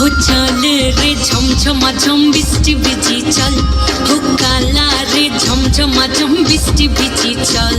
হো চল রে ঝমঝমা ঝম বৃষ্টি বিচি চল হো কালা রে ঝমঝমা ঝম বৃষ্টি বিচি চল